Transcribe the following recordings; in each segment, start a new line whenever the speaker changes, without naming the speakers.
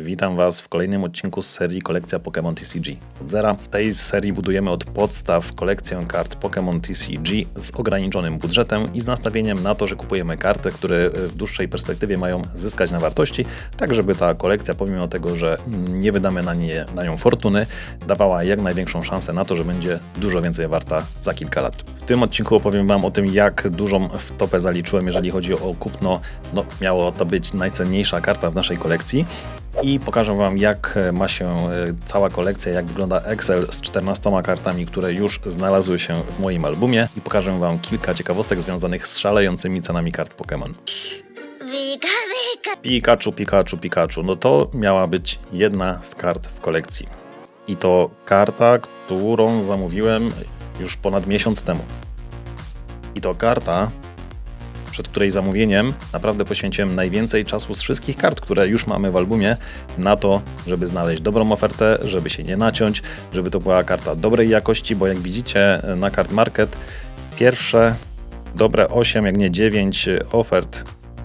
Witam Was w kolejnym odcinku z serii Kolekcja Pokémon TCG. Od zera. W tej serii budujemy od podstaw kolekcję kart Pokémon TCG z ograniczonym budżetem i z nastawieniem na to, że kupujemy karty, które w dłuższej perspektywie mają zyskać na wartości, tak żeby ta kolekcja, pomimo tego, że nie wydamy na, nie, na nią fortuny, dawała jak największą szansę na to, że będzie dużo więcej warta za kilka lat. W tym odcinku opowiem Wam o tym, jak dużą wtopę zaliczyłem, jeżeli chodzi o kupno. No, miało to być najcenniejsza karta w naszej kolekcji i pokażę Wam, jak ma się e, cała kolekcja, jak wygląda Excel z 14 kartami, które już znalazły się w moim albumie i pokażę Wam kilka ciekawostek związanych z szalejącymi cenami kart Pokémon. Pikachu, Pikachu, Pikachu. No to miała być jedna z kart w kolekcji. I to karta, którą zamówiłem już ponad miesiąc temu. I to karta, przed której zamówieniem naprawdę poświęciłem najwięcej czasu z wszystkich kart, które już mamy w albumie, na to, żeby znaleźć dobrą ofertę, żeby się nie naciąć, żeby to była karta dobrej jakości, bo jak widzicie na Card Market pierwsze dobre 8, jak nie 9 ofert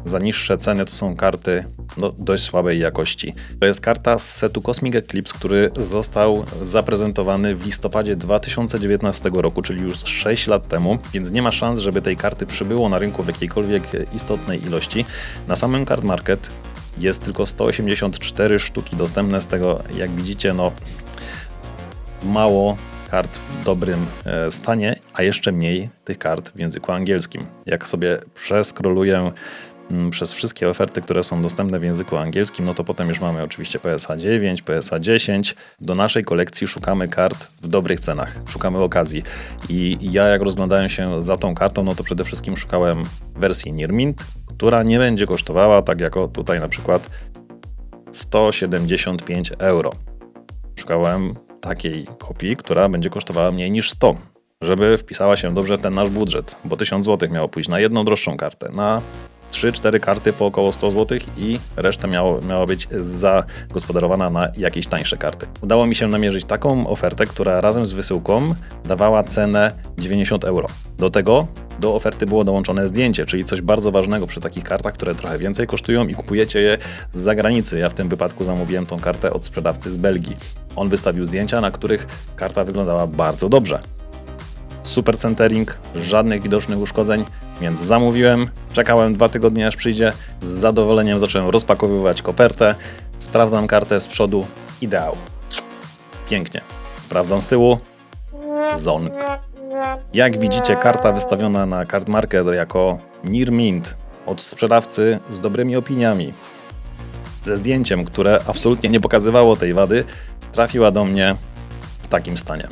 za niższe ceny to są karty no, dość słabej jakości. To jest karta z setu Cosmic Eclipse, który został zaprezentowany w listopadzie 2019 roku, czyli już 6 lat temu, więc nie ma szans, żeby tej karty przybyło na rynku w jakiejkolwiek istotnej ilości. Na samym Card Market jest tylko 184 sztuki dostępne, z tego jak widzicie, no mało kart w dobrym e, stanie, a jeszcze mniej tych kart w języku angielskim. Jak sobie przeskroluję przez wszystkie oferty, które są dostępne w języku angielskim, no to potem już mamy oczywiście PSA 9, PSA 10. Do naszej kolekcji szukamy kart w dobrych cenach, szukamy okazji. I ja jak rozglądałem się za tą kartą, no to przede wszystkim szukałem wersji Near Mint, która nie będzie kosztowała, tak jak o tutaj na przykład 175 euro. Szukałem takiej kopii, która będzie kosztowała mniej niż 100, żeby wpisała się dobrze ten nasz budżet, bo 1000 zł miało pójść na jedną droższą kartę, na 3-4 karty po około 100 zł i reszta miało, miała być zagospodarowana na jakieś tańsze karty. Udało mi się namierzyć taką ofertę, która razem z wysyłką dawała cenę 90 euro. Do tego do oferty było dołączone zdjęcie, czyli coś bardzo ważnego przy takich kartach, które trochę więcej kosztują i kupujecie je z zagranicy. Ja w tym wypadku zamówiłem tą kartę od sprzedawcy z Belgii. On wystawił zdjęcia, na których karta wyglądała bardzo dobrze. Super centering, żadnych widocznych uszkodzeń, więc zamówiłem, czekałem dwa tygodnie aż przyjdzie, z zadowoleniem zacząłem rozpakowywać kopertę, sprawdzam kartę z przodu, ideał. Pięknie. Sprawdzam z tyłu, zonk. Jak widzicie, karta wystawiona na Card Market jako Near Mint od sprzedawcy z dobrymi opiniami, ze zdjęciem, które absolutnie nie pokazywało tej wady, trafiła do mnie w takim stanie.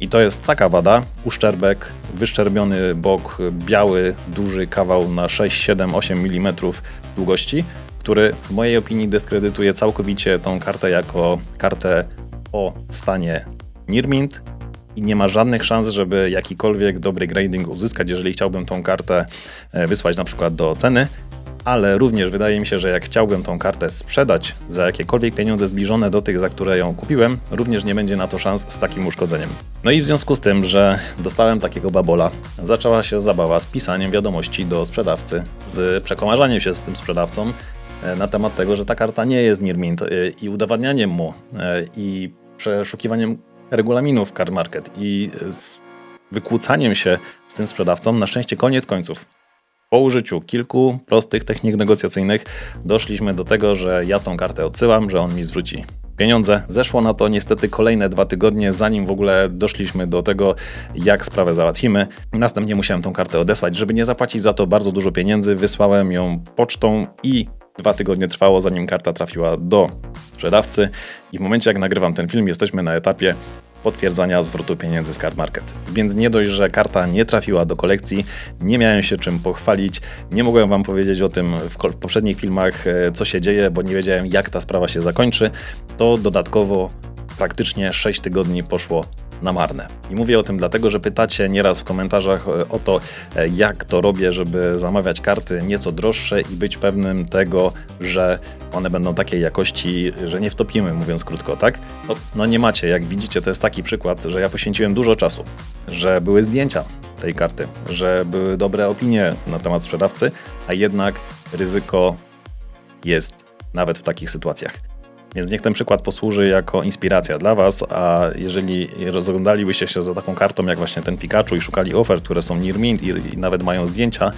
I to jest taka wada, uszczerbek, wyszczerbiony bok, biały, duży kawał na 6, 7, 8 mm długości, który w mojej opinii dyskredytuje całkowicie tą kartę jako kartę o stanie Near Mint i nie ma żadnych szans, żeby jakikolwiek dobry grading uzyskać, jeżeli chciałbym tą kartę e, wysłać na przykład do ceny, ale również wydaje mi się, że jak chciałbym tą kartę sprzedać za jakiekolwiek pieniądze zbliżone do tych, za które ją kupiłem, również nie będzie na to szans z takim uszkodzeniem. No i w związku z tym, że dostałem takiego babola, zaczęła się zabawa z pisaniem wiadomości do sprzedawcy, z przekomarzaniem się z tym sprzedawcą e, na temat tego, że ta karta nie jest Nirmint e, i udowadnianiem mu i przeszukiwaniem regulaminów Card Market i wykłócaniem się z tym sprzedawcą, na szczęście koniec końców. Po użyciu kilku prostych technik negocjacyjnych doszliśmy do tego, że ja tą kartę odsyłam, że on mi zwróci pieniądze. Zeszło na to niestety kolejne dwa tygodnie, zanim w ogóle doszliśmy do tego, jak sprawę załatwimy. Następnie musiałem tą kartę odesłać, żeby nie zapłacić za to bardzo dużo pieniędzy. Wysłałem ją pocztą i dwa tygodnie trwało, zanim karta trafiła do sprzedawcy. I w momencie, jak nagrywam ten film, jesteśmy na etapie potwierdzania zwrotu pieniędzy z Card Market. Więc nie dość, że karta nie trafiła do kolekcji, nie miałem się czym pochwalić, nie mogłem Wam powiedzieć o tym w, poprzednich filmach, e, co się dzieje, bo nie wiedziałem, jak ta sprawa się zakończy, to dodatkowo praktycznie 6 tygodni poszło na marne. I mówię o tym dlatego, że pytacie nieraz w komentarzach e, o to, e, jak to robię, żeby zamawiać karty nieco droższe i być pewnym tego, że one będą takiej jakości, że nie wtopimy, mówiąc krótko, tak? No, no nie macie. Jak widzicie, to jest taki przykład, że ja poświęciłem dużo czasu, że były zdjęcia tej karty, że były dobre opinie na temat sprzedawcy, a jednak ryzyko jest nawet w takich sytuacjach. Więc niech ten przykład posłuży jako inspiracja dla Was, a jeżeli rozglądalibyście się za taką kartą jak właśnie ten Pikachu i szukali ofert, które są near mint i, nawet mają zdjęcia,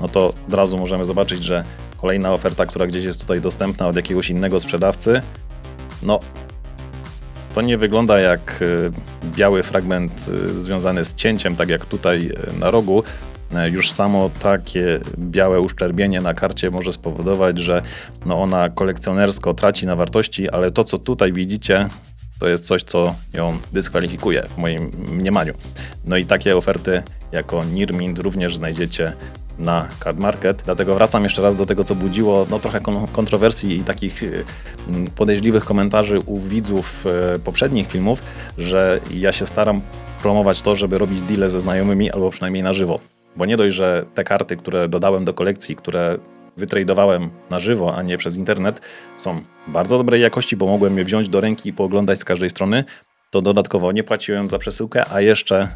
no to od razu możemy zobaczyć, że kolejna oferta, która gdzieś jest tutaj dostępna od jakiegoś innego sprzedawcy, no to nie wygląda jak y, biały fragment y, związany z cięciem, tak jak tutaj y, na rogu. E, Już samo takie białe uszczerbienie na karcie może spowodować, że no ona kolekcjonersko traci na wartości, ale to, co tutaj widzicie, to jest coś, co ją dyskwalifikuje w moim mniemaniu. No i takie oferty jako Nirmint również znajdziecie na Card Market. Dlatego wracam jeszcze raz do tego, co budziło no, trochę kon- kontrowersji i takich y, podejrzliwych komentarzy u widzów e, poprzednich filmów, że ja się staram promować to, żeby robić deale ze znajomymi albo przynajmniej na żywo. Bo nie dość, że te karty, które dodałem do kolekcji, które wytradowałem na żywo, a nie przez internet, są bardzo dobrej jakości, bo mogłem je wziąć do ręki i pooglądać z każdej strony, to dodatkowo nie płaciłem za przesyłkę, a jeszcze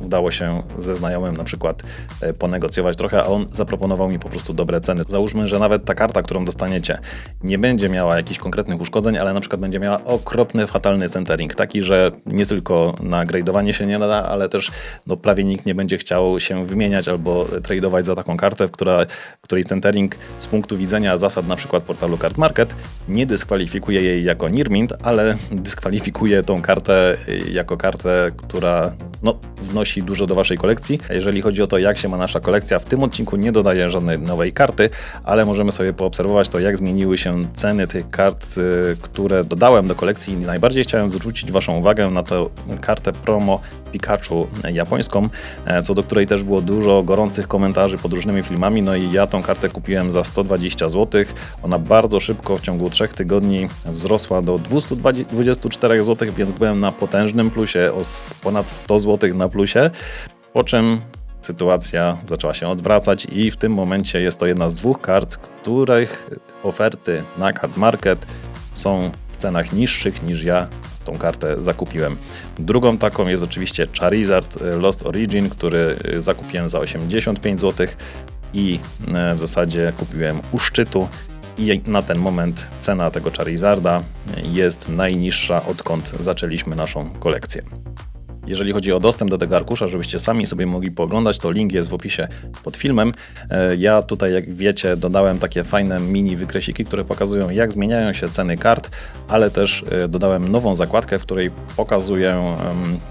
udało się ze znajomym na przykład e, ponegocjować trochę, a on zaproponował mi po prostu dobre ceny. Załóżmy, że nawet ta karta, którą dostaniecie, nie będzie miała jakichś konkretnych uszkodzeń, ale na przykład będzie miała okropny, fatalny centering, taki, że nie tylko na gradeowanie się nie nada, ale też no, prawie nikt nie będzie chciał się wymieniać albo tradeować za taką kartę, w która, której centering z punktu widzenia zasad na przykład portalu Card Market nie dyskwalifikuje jej jako Nirmint, ale dyskwalifikuje tą kartę y, jako kartę, która no, wnosi dużo do waszej kolekcji. A Jeżeli chodzi o to, jak się ma nasza kolekcja, w tym odcinku nie dodaję żadnej nowej karty, ale możemy sobie poobserwować to, jak zmieniły się ceny tych kart, y, które dodałem do kolekcji. Najbardziej chciałem zwrócić waszą uwagę na tę kartę promo Pikachu japońską, e, co do której też było dużo gorących komentarzy pod różnymi filmami. No i ja tą kartę kupiłem za 120 zł. Ona bardzo szybko, w ciągu 3 tygodni wzrosła do 224 zł, więc byłem na potężnym plusie, o ponad 100 zł na plusie. Po czym sytuacja zaczęła się odwracać i w tym momencie jest to jedna z dwóch kart, których oferty na Card Market są w cenach niższych niż ja tą kartę zakupiłem. Drugą taką jest oczywiście Charizard e, Lost Origin, który e, zakupiłem za 85 zł i e, w zasadzie kupiłem u szczytu i na ten moment cena tego Charizarda jest najniższa odkąd zaczęliśmy naszą kolekcję. Jeżeli chodzi o dostęp do tego arkusza, żebyście sami sobie mogli pooglądać, to link jest w opisie pod filmem. E, Ja tutaj, jak wiecie, dodałem takie fajne mini wykresiki, które pokazują, jak zmieniają się ceny kart, ale też e, dodałem nową zakładkę, w której pokazuję,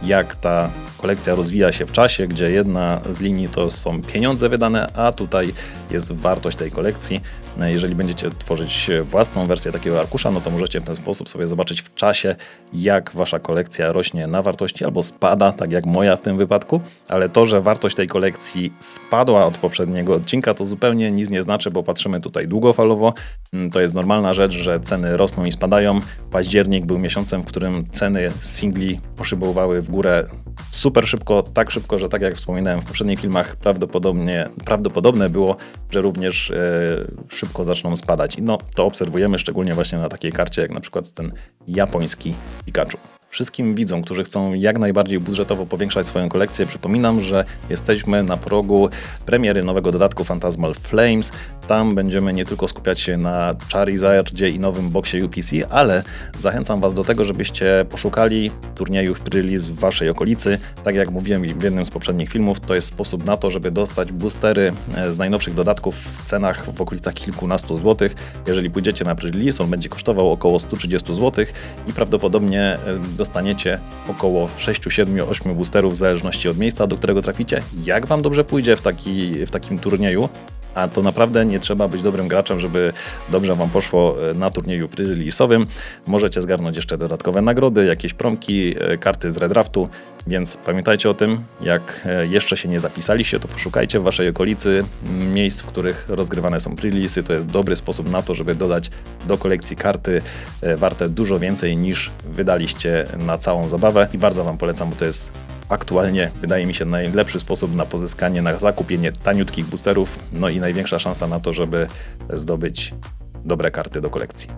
jak ta kolekcja rozwija się w czasie, gdzie jedna z linii to są pieniądze wydane, a tutaj jest wartość tej kolekcji. E, Jeżeli będziecie tworzyć własną wersję takiego arkusza, no to możecie w ten sposób sobie zobaczyć w czasie, jak wasza kolekcja rośnie na wartości albo spada, tak jak moja w tym wypadku. Ale to, że wartość tej kolekcji spadła od poprzedniego odcinka, to zupełnie nic nie znaczy, bo patrzymy tutaj długofalowo. Mm, To jest normalna rzecz, że ceny rosną i spadają. Październik był miesiącem, w którym ceny singli poszybowały w górę super szybko, tak szybko, że tak jak wspominałem w poprzednich filmach, prawdopodobnie, prawdopodobne było, że również e, szybko zaczną spadać. I no, to obserwujemy szczególnie właśnie na takiej karcie, jak na przykład ten japoński Pikachu. Wszystkim widzom, którzy chcą jak najbardziej budżetowo powiększać swoją kolekcję, przypominam, że jesteśmy na progu premiery nowego dodatku Phantasmal Flames. Tam będziemy nie tylko skupiać się na Charizardzie i nowym boksie UPC, ale zachęcam Was do tego, żebyście poszukali turniejów pre-release w Waszej okolicy. Tak jak mówiłem w jednym z poprzednich filmów, to jest sposób na to, żeby dostać boostery e, z najnowszych dodatków w cenach w okolicach kilkunastu złotych. Jeżeli pójdziecie na pre-release, on będzie kosztował około 130 zł i prawdopodobnie e, dostaniecie około 6, 7, 8 boosterów w zależności od miejsca, do którego traficie. Jak Wam dobrze pójdzie w, taki, w takim turnieju, a to naprawdę nie trzeba być dobrym graczem, żeby dobrze Wam poszło e, na turnieju pre-release'owym. Możecie zgarnąć jeszcze dodatkowe nagrody, jakieś promki, e, karty z redraftu, więc pamiętajcie o tym, jak e, jeszcze się nie zapisaliście, to poszukajcie w Waszej okolicy miejsc, w których rozgrywane są pre-release'y. To jest dobry sposób na to, żeby dodać do kolekcji karty warte dużo więcej niż wydaliście na całą zabawę i bardzo Wam polecam, bo to jest aktualnie wydaje mi się najlepszy sposób na pozyskanie, na zakupienie taniutkich boosterów, no i największa szansa na to, żeby zdobyć dobre karty do kolekcji.